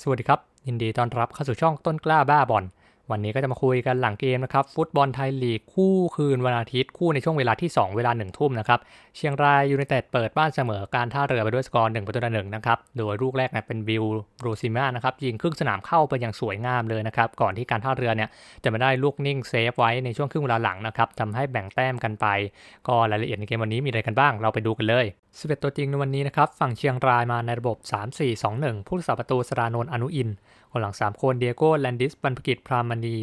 สวัสดีครับ ยินดีต้อนรับเข้าสู่ช่องต้นกล้าบ้าบอลวันนี้ก็จะมาคุยกันหลังเกมนะครับ ฟุตบอลไทยลีกคู่คืนวันอาทิตย์คู่ในช่วงเวลาที่ 2 เวลา1ทุ่มนะครับ เชียงรายยูไนเต็ดเปิดบ้านเสมอการท่าเรือไปด้วยสกอร์1ประตูต่อหนึ่งนะครับ โดยลูกแรกเนี่ยเป็นบิลโรซิมานะครับยิงครึ่งสนามเข้าไปอย่างสวยงามเลยนะครับ ก่อนที่การท่าเรือเนี่ยจะมาได้ลูกนิ่งเซฟไว้ในช่วงครึ่งเวลาหลังนะครับทำให้แบ่งแต้มกันไป ก็รายละเอียดในเกมวันนี้มีอะไรกันบ้าง เราไปดูกันเลย 11 ตัวจริงในวันนี้นะครับฝั่งเชียงรายมาในระบบ 3-4-2-1 ผู้รักษาประตูสรานนท์อนุอินคนหลัง 3 คนเดียโก้แลนดิสบรรพกิจพรามณี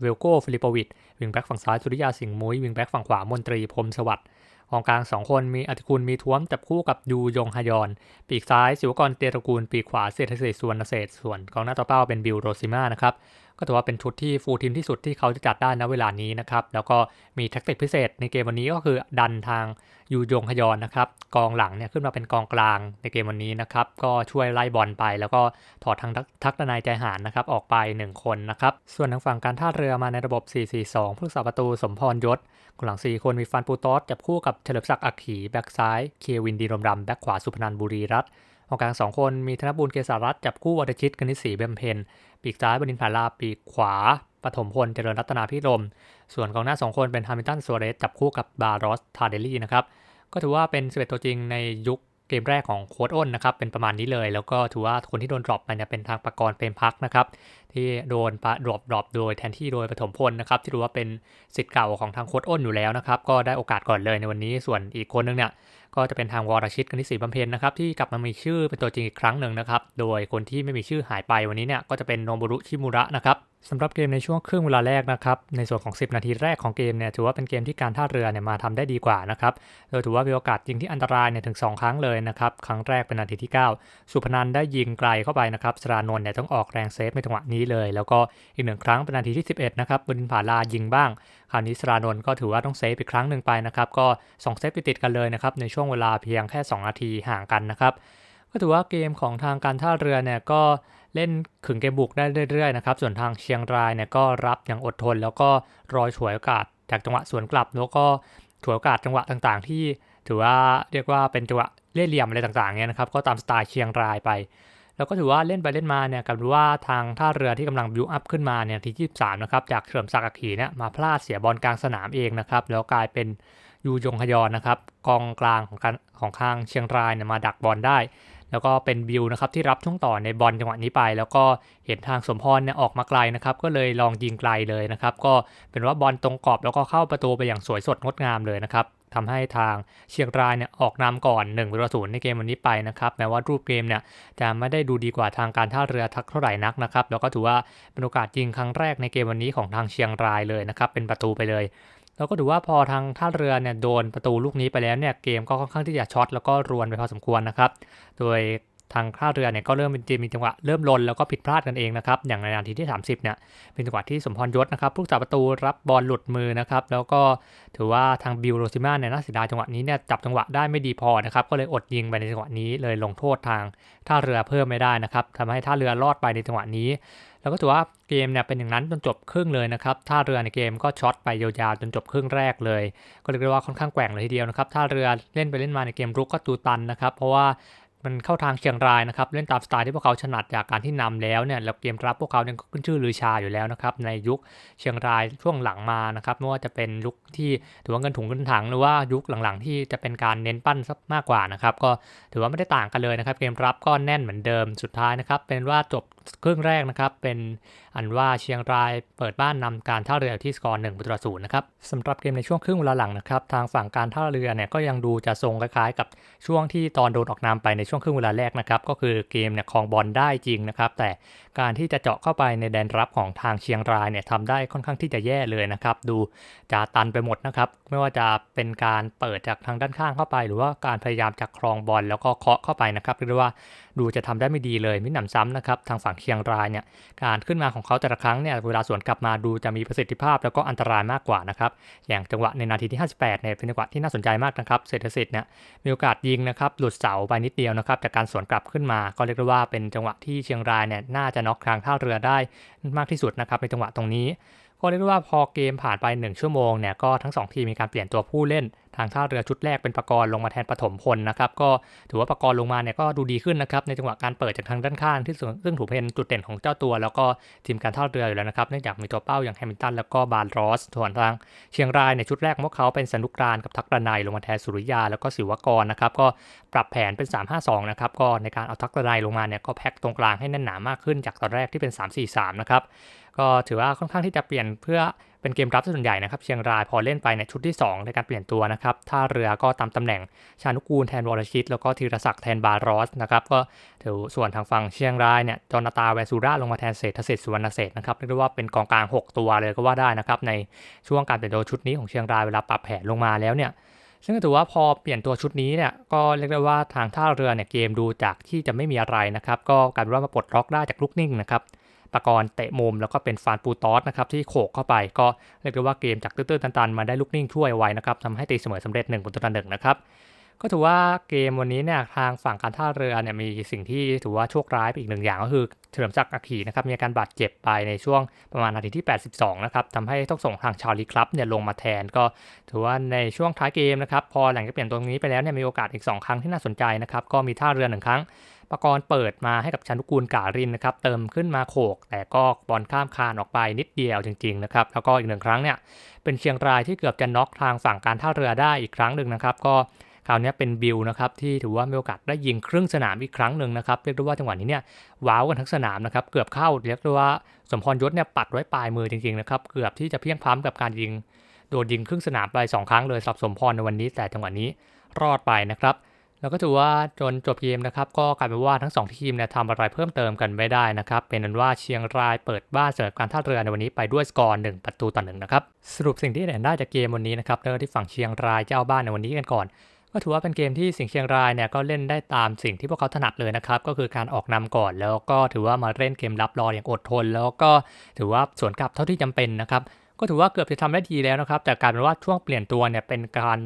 เวลโก้ฟิลิปวิทวิงแบ็กฝั่งซ้ายสุริยาสิงห์มุ้ยวิงแบ็กฝั่งขวามนตรีพรมสวัสดิ์ กองกลาง 2 คนมีอธิคุณมีท้วมจับคู่กับยูยงฮยอน ปีกซ้ายศิวกรเตียตระกูล ปีกขวาเศรษฐศิษย์สวรรณเศษส่วนกองหน้าตัวเป้าเป็นบิลโรซิมานะครับก็ถือว่าเป็นชุดที่ฟูลทีมที่สุดที่เขาจะจัดได้ณเวลานี้นะครับ แล้วก็มีแท็กติกพิเศษในเกมวันนี้ก็คือดันทางยูยงฮยอนนะครับ กองหลังเนี่ยขึ้นมาเป็นกองกลางในเกมวันนี้นะครับ ก็ช่วยไล่บอลไป แล้วก็ถอดทางทักษนายใจหารนะครับออกไป 1 คนนะครับ ส่วนทางฝั่งการท่าเรือมาในระบบ 4-4-2ผู้รักษาประตูสมพรยศ กองหลัง 4 คนมีฟันปูตอสจับคู่กับเฉลิมศักดิ์อักขีแบ็กซ้ายเควินดีรมรำแบ็กขวาสุพนันบุรีรัตน์กองกลาง 2 คนมีธนบุญเกษารัตน์จับคู่วัตชิตกนิษฐศรีเบมเพนปีกซ้ายบดินทร์ผาลาปีกขวาปฐมพลเจริญรัตนาพิรม ส่วนกองหน้า 2 คนเป็นฮามิลตันสัวเรสจับคู่กับบารอสทาเดลี่นะครับก็ถือว่าเป็นสเปนตัวจริงในยุค เกมแรกของโค้ดอ้นนะครับเป็นประมาณนี้เลย แล้วก็ถือว่าคนที่โดนดรอปไปเนี่ยเป็นทางประกรณ์เป็นพักนะครับที่โดนปะดรอปดรอปโดยแทนที่โดยปฐมพลนะครับที่รู้ว่าเป็นสิทธิ์เก่าของทางโค้ดอ้นอยู่แล้วนะครับก็ได้โอกาสก่อนเลยในวันนี้ส่วนอีกคนนึงเนี่ย ก็จะเป็นทางวรชิตกนิศรีบำเพ็ญนะครับที่กลับมามีชื่อเป็นตัวจริงอีกครั้งหนึ่งนะครับโดยคนที่ไม่มีชื่อหายไปวันนี้เนี่ยก็จะเป็นโนบุรุชิมุระนะครับสำหรับเกมในช่วงครึ่งเวลาแรกนะครับในส่วนของ 10 นาทีแรกของเกมเนี่ยถือว่าเป็นเกมที่การท่าเรือเนี่ยมาทำได้ดีกว่านะครับโดยถือว่ามีโอกาสยิงที่อันตรายเนี่ยถึง 2 ครั้งเลยนะครับครั้งแรกเป็นนาทีที่ 9 สุพนันได้ยิงไกลเข้าไปนะครับสรานนท์เนี่ยต้องออกแรงเซฟในจังหวะนี้เลย แล้วก็อีกหนึ่งครั้งเป็นนาทีที่ 11นะครับบนผาลายิงบ้าง คราวนี้สรานนท์ก็ถือว่าต้องเซฟอีกครั้งหนึ่งไปนะครับก็2เซฟติดกันเลยนะครับในช่วงเวลาเพียงแค่ 2 นาทีห่างกันนะครับก็ถือว่าเกมของทางการท่าเรือเนี่ยก็เล่นขึงเกมบุกได้เรื่อยๆนะครับส่วนทางเชียงรายเนี่ยก็รับอย่างอดทน แล้วก็รอยฉวยโอกาสจากจังหวะสวนกลับแล้วก็ฉวยโอกาสจังหวะต่างๆ ที่ถือว่าเรียกว่าเป็นจังหวะเล่ห์เหลี่ยมอะไรต่างๆเนี่ยนะครับก็ตามสไตล์เชียงรายไป แล้วก็ถือว่าเล่นไปเล่นมาเนี่ยกับว่าทางท่าเรือที่กำลังบิวอัพขึ้นมาเนี่ยที่23นะครับจากเฉลิมศักดิ์ขีเนี่ยมาพลาดเสียบอลกลางสนามเองนะครับแล้วกลายเป็นยูยงฮยอนนะครับกองกลางของการของทางเชียงรายเนี่ยมาดักบอลได้ แล้วก็เป็นบิวนะครับที่รับช่วงต่อในบอลจังหวะนี้ไป แล้วก็เห็นทางสมพรเนี่ยออกมาไกลนะครับก็เลยลองยิงไกลเลยนะครับก็เป็นว่าบอลตรงกรอบแล้วก็เข้าประตูไปอย่างสวยสดงดงามเลยนะครับ ทำให้ทางเชียงรายเนี่ยออกนำก่อน1ประตูในเกมวันนี้ไปนะครับแม้ว่ารูปเกมเนี่ยจะไม่ได้ดูดีกว่าทางการท่าเรือทักเท่าไหร่นักนะครับแล้วก็ถือว่าเป็นโอกาสยิงครั้งแรกในเกมวันนี้ของทางเชียงรายเลยนะครับเป็นประตูไปเลยแล้วก็ถือว่าพอทางท่าเรือเนี่ยโดนประตูลูกนี้ไปแล้วเนี่ยเกมก็ค่อนข้างที่จะช็อตแล้วก็รวนไปพอสมควรนะครับ โดย ทางท่าเรือเนี่ยก็เริ่มเป็นมีจังหวะเริ่มลนแล้วก็ผิดพลาดกันเองนะครับอย่างในนาทีที่ 30เนี่ยเป็นจังหวะที่สมพรยศนะครับผู้จับประตูรับบอลหลุดมือนะครับแล้วก็ถือว่าทางบิลโรซิมาเนี่ยน่าเสียดายจังหวะนี้เนี่ยจับจังหวะได้ไม่ดีพอนะครับก็เลยอดยิงไปในจังหวะนี้เลยลงโทษทางท่าเรือเพิ่มไม่ได้นะครับทำให้ท่าเรือรอดไปในจังหวะนี้แล้วก็ถือว่าเกมเนี่ยเป็นอย่างนั้นจนจบครึ่งเลยนะครับ ท่าเรือในเกมก็ช็อตไปยาวๆจนจบครึ่งแรกเลย ก็เรียกได้ว่าค่อนข้างแกว่งเลยทีเดียวนะครับ ท่าเรือเล่นไปเล่นมาในเกมรุกก็ตูตันนะครับ เพราะว่า มันเข้าทางเชียงรายนะครับ เล่นตามสไตล์ที่พวกเขาถนัดจากการที่นำแล้วเนี่ยแล้วเกมรับพวกเขาเนี่ยขึ้นชื่อลือชาอยู่แล้วนะครับในยุคเชียงรายช่วงหลังมานะครับไม่ว่าจะเป็นยุคที่ถือว่าเงินถุงเงินถังหรือว่ายุคหลังๆ ที่จะเป็นการเน้นปั้นซะมากกว่านะครับก็ถือว่าไม่ได้ต่างกันเลยนะครับ เกมรับก็แน่นเหมือนเดิมสุดท้ายนะครับเป็นว่าจบ ครึ่งแรกนะครับ เป็นอันว่าเชียงรายเปิดบ้านนำการท่าเรือที่สกอร์หนึ่งประตูศูนย์นะครับสำหรับเกมในช่วงครึ่งเวลาหลังนะครับ ทางฝั่งการท่าเรือเนี่ยก็ยังดูจะทรงคล้ายๆ กับช่วงที่ตอนโดนออกนำไปในช่วงครึ่งเวลาแรกนะครับก็คือเกมเนี่ยคลองบอลได้จริงนะครับ แต่การที่จะเจาะเข้าไปในแดนรับของทางเชียงรายเนี่ยทำได้ค่อนข้างที่จะแย่เลยนะครับ ดูจะตันไปหมดนะครับไม่ว่าจะเป็นการเปิดจากทางด้านข้างเข้าไป หรือว่าการพยายามจะครองบอลแล้วก็เคาะเข้าไปนะครับเรียกว่าดูจะทำได้ไม่ดีเลยมิหนำซ้ำนะครับทางฝั่งเชียงรายเนี่ยการขึ้นมาของเขาแต่ละครั้งเนี่ยเวลาสวนกลับมาดูจะมีประสิทธิภาพแล้วก็อันตรายมากกว่านะครับอย่างจังหวะในนาทีที่ 58เนี่ยเป็นจังหวะที่น่าสนใจมากนะครับเศรษฐศิษย์เนี่ยมีโอกาสยิงนะครับหลุดเสาไปนิดเดียวนะครับจากการสวนกลับขึ้นมา ก็เรียกได้ว่าเป็นจังหวะที่เชียงรายเนี่ยน่าจะน็อกทางท่าเรือได้มากที่สุดนะครับในจังหวะตรงนี้ก็เรียกได้ว่าพอเกมผ่านไป 1 ชั่วโมงเนี่ยก็ทั้ง 2 ทีมมีการเปลี่ยนตัวผู้เล่นทางท่าเรือชุดแรกเป็นปากรณ์ลงมาแทนปฐมพลนะครับก็ถือว่าปากรณ์ลงมาเนี่ยก็ดูดีขึ้นนะครับในจังหวะการเปิดจากทางด้านข้างที่ซึ่งถือเป็นจุดเด่นของเจ้าตัว แล้วก็ทีมการท่าเรืออยู่แล้วนะครับเนื่องจากมีตัวเป้าอย่างแฮมิลตันแล้วก็บาร์รอสส่วนทางเชียงรายในยชุดแรกของพวกเขาเป็นสนุกรานกับทักรนัยลงมาแทนสุริยาแล้วก็ศิวกรนะครับก็ปรับแผนเป็น 3-5-2นะครับก็ในการเอาทักรนัยลงมาเนี่ยก็แพ็คตรงกลางให้แน่นหนามากขึ้นจากตอนแรกที่เป็น 3-4-3นะครับก็ถือว่าค่อนข้างที่จะเปลี่ยนเพื่อเป็นเกมรับซะส่วนใหญ่นะครับ เชียงรายพอเล่นไปในชุดที่ 2 ในการเปลี่ยนตัวนะครับท่าเรือก็ตามตำแหน่งชานุกูลแทนวรชิต แล้วก็ธีรศักดิ์แทนบารอสนะครับก็ถือส่วนทางฝั่งเชียงรายเนี่ยจอนาตาแวซูราลงมาแทนเศรษฐเศษฐ์สุวรรณเศษนะครับเรียกได้ว่าเป็นกองกลาง 6 ตัวเลยก็ว่าได้นะครับในช่วงการเปลี่ยนตัวชุดนี้ของเชียงรายเวลาปรับแผนลงมาแล้วเนี่ยซึ่งถือว่าพอเปลี่ยนตัวชุดนี้เนี่ยก็เรียกได้ว่าทางท่าเรือเนี่ยเกมดูจากที่จะไม่มีอะไรนะครับก็กลายเป็นว่ามาปลดล็อกได้จากลูกนิ่งนะครับ ปากรเตะมุม แล้วก็เป็นฟานปูตอสนะครับที่โขกเข้าไปก็เรียกได้ว่าเกมจากตื้อๆตันๆ มาได้ลูกนิ่งช่วยไว้นะครับทำให้ตีเสมอสำเร็จ1ประตูต่อหนึ่งนะครับ ก็ถือว่าเกมวันนี้เนี่ยทางฝั่งการท่าเรือเนี่ยมีสิ่งที่ถือว่าโชคร้ายไปอีกหนึ่งอย่างก็คือเฉลิมศักดิ์อัคคีนะครับมีอาการบาดเจ็บไปในช่วงประมาณนาทีที่ 82 นะครับทำให้ต้องส่งทางชาลีครับเนี่ยลงมาแทนก็ถือว่าในช่วงท้ายเกมนะครับพอหลังจากเปลี่ยนตรงนี้ไปแล้วเนี่ยมีโอกาสอีก 2 ครั้งที่น่าสนใจนะครับก็มีท่าเรือหนึ่งครั้งปกรณ์เปิดมาให้กับชันุกูลการินนะครับเติมขึ้นมาโขก แต่ก็บอลข้ามคานออกไปนิดเดียวจริงๆนะครับแล้วก็อีกหนึ่งครั้งเนี่ยเป็นเชียงรายที่เกือบจะน็อกทางฝั่งการท่าเรือได้อีกครั้งหนึ่งนะครับก็ คราวนี้เป็นบิลนะครับที่ถือว่ามีโอกาสได้ยิงครึ่งสนามอีกครั้งหนึ่งนะครับเรียกได้ว่าจังหวะนี้เนี่ยว้าวกันทั้งสนามนะครับเกือบเข้าเรียกได้ว่าสมพรยศเนี่ยปัดไว้ปลายมือจริงๆนะครับเกือบที่จะเพียงพล้ำกับการยิงโดนยิงครึ่งสนามไปสองครั้งเลยสำหรับสมพรในวันนี้ แต่จังหวะนี้รอดไปนะครับแล้วก็ถือว่าจนจบเกมนะครับก็กลายเป็นว่าทั้ง 2 ทีมเนี่ยทำอะไรเพิ่มเติมกันไม่ได้นะครับเป็นนั้นว่าเชียงรายเปิดบ้านเสมอการท่าเรือในวันนี้ไปด้วยสกอร์1ประตูต่อหนึ่งนะครับสรุปสิ่งที่เห็นได้จากเกมวันนี้นะครับเริ่มที่ฝั่งเชียงรายเจ้าบ้านในวันนี้กันก่อน ก็ถือว่าเป็นเกมที่สิงห์เชียงรายเนี่ยก็เล่นได้ตามสิ่งที่พวกเขาถนัดเลยนะครับ ก็คือการออกนำก่อนแล้วก็ถือว่ามาเล่นเกมรับรออย่างอดทน แล้วก็ถือว่าสวนกลับเท่าที่จำเป็นนะครับก็ถือว่าเกือบจะทำได้ดีแล้วนะครับ แต่การเป็นว่าช่วงเปลี่ยนตัวเนี่ยเป็นการ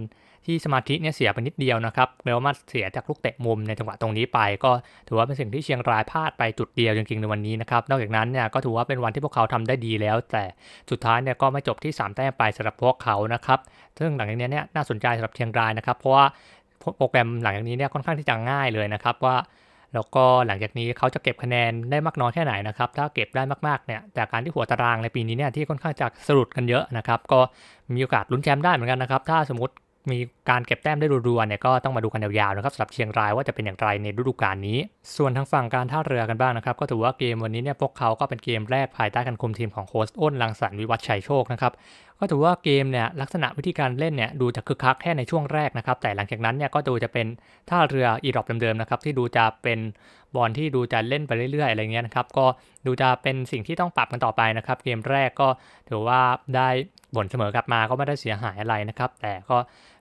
ที่สมาธิเนี่ยเสียไปนิดเดียวนะครับแล้วมาเสียจากลูกเตะมุมในจังหวะตรงนี้ไป ก็ถือว่าเป็นสิ่งที่เชียงรายพลาดไปจุดเดียวจริงๆในวันนี้นะครับนอกจากนั้นเนี่ยก็ถือว่าเป็นวันที่พวกเขาทำได้ดีแล้ว แต่สุดท้ายเนี่ยก็ไม่จบที่ 3 แต้มไปสำหรับพวกเขานะครับซึ่งหลังจากนี้เนี่ยน่าสนใจสำหรับเชียงรายนะครับ เพราะว่าโปรแกรมหลังจากนี้เนี่ยค่อนข้างที่จะง่ายเลยนะครับว่าแล้วก็หลังจากนี้เขาจะเก็บคะแนนได้มากน้อยแค่ไหนนะครับ ถ้าเก็บได้มากๆเนี่ยจากการที่หัวตารางในปีนี้เนี่ยที่ค่อนข้างจะสรุดกันเยอะนะครับ ก็มีโอกาสลุ้นแชมป์ได้เหมือนกันนะครับ ถ้าสมมติ มีการเก็บแต้มได้รัวๆเนี่ยก็ต้องมาดูกันยาวๆนะครับสำหรับเชียงรายว่าจะเป็นอย่างไรในฤดูกาลนี้ ส่วนทางฝั่งการท่าเรือกันบ้างนะครับ ก็ถือว่าเกมวันนี้เนี่ยพวกเขาก็เป็นเกมแรกภายใต้การคุมทีมของโค้ชอ้นลังสรรวิวัฒชัยโชคนะครับก็ถือว่าเกมเนี่ยลักษณะวิธีการเล่นเนี่ยดูจะคึกคักแค่ในช่วงแรกนะครับ แต่หลังจากนั้นเนี่ยก็ดูจะเป็นท่าเรืออีรอบเดิมๆนะครับที่ดูจะเป็นบอลที่ดูจะเล่นไปเรื่อยๆอะไรเงี้ยนะครับก็ดูจะเป็นสิ่งที่ต้องปรับกันต่อไปนะครับ เกมแรกก็ถือว่าได้ ผลเสมอกลับมาก็ไม่ได้เสียหายอะไรนะครับ แต่ก็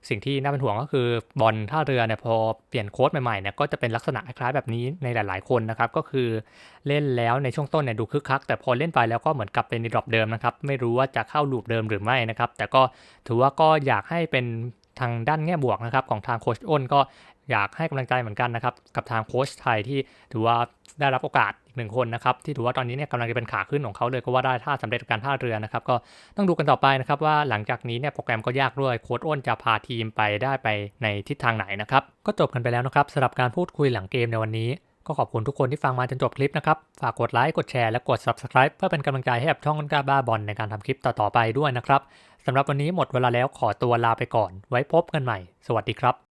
สิ่งที่น่าเป็นห่วงก็คือบอลท่าเรือเนี่ยพอเปลี่ยนโค้ดใหม่ๆเนี่ยก็จะเป็นลักษณะคล้ายๆแบบนี้ในหลาย ๆ คนนะครับ ก็คือเล่นแล้วในช่วงต้นเนี่ยดูคึกคัก แต่พอเล่นไปแล้วก็เหมือนกลับเป็นในรอบเดิมนะครับ ไม่รู้ว่าจะเข้าลูปเดิมหรือไม่นะครับ แต่ก็ถือว่าก็อยากให้เป็นทางด้านแง่บวกนะครับของทางโคชอ้นก็ อยากให้กำลังใจเหมือนกันนะครับ กับทางโค้ชไทยที่ถือว่าได้รับโอกาสอีกหนึ่งคนนะครับ ที่ถือว่าตอนนี้เนี่ยกำลังจะเป็นขาขึ้นของเขาเลยก็ว่าได้ถ้าสำเร็จการท่าเรือนะครับ ก็ต้องดูกันต่อไปนะครับ ว่าหลังจากนี้เนี่ยโปรแกรมก็ยากด้วยโค้ชอ้นจะพาทีมไปได้ไปในทิศทางไหนนะครับก็จบกันไปแล้วนะครับสำหรับการพูดคุยหลังเกมในวันนี้ก็ขอบคุณทุกคนที่ฟังมาจนจบคลิปนะครับ ฝากกดไลค์ กดแชร์ และกด Subscribe เพื่อเป็นกำลังใจให้กับช่องก้าบ้าบอลในการทำคลิปต่อ ๆ ไปด้วยนะครับ สำหรับวันนี้หมดเวลาแล้วขอตัวลาไปก่อน ไว้พบกันใหม่ สวัสดีครับ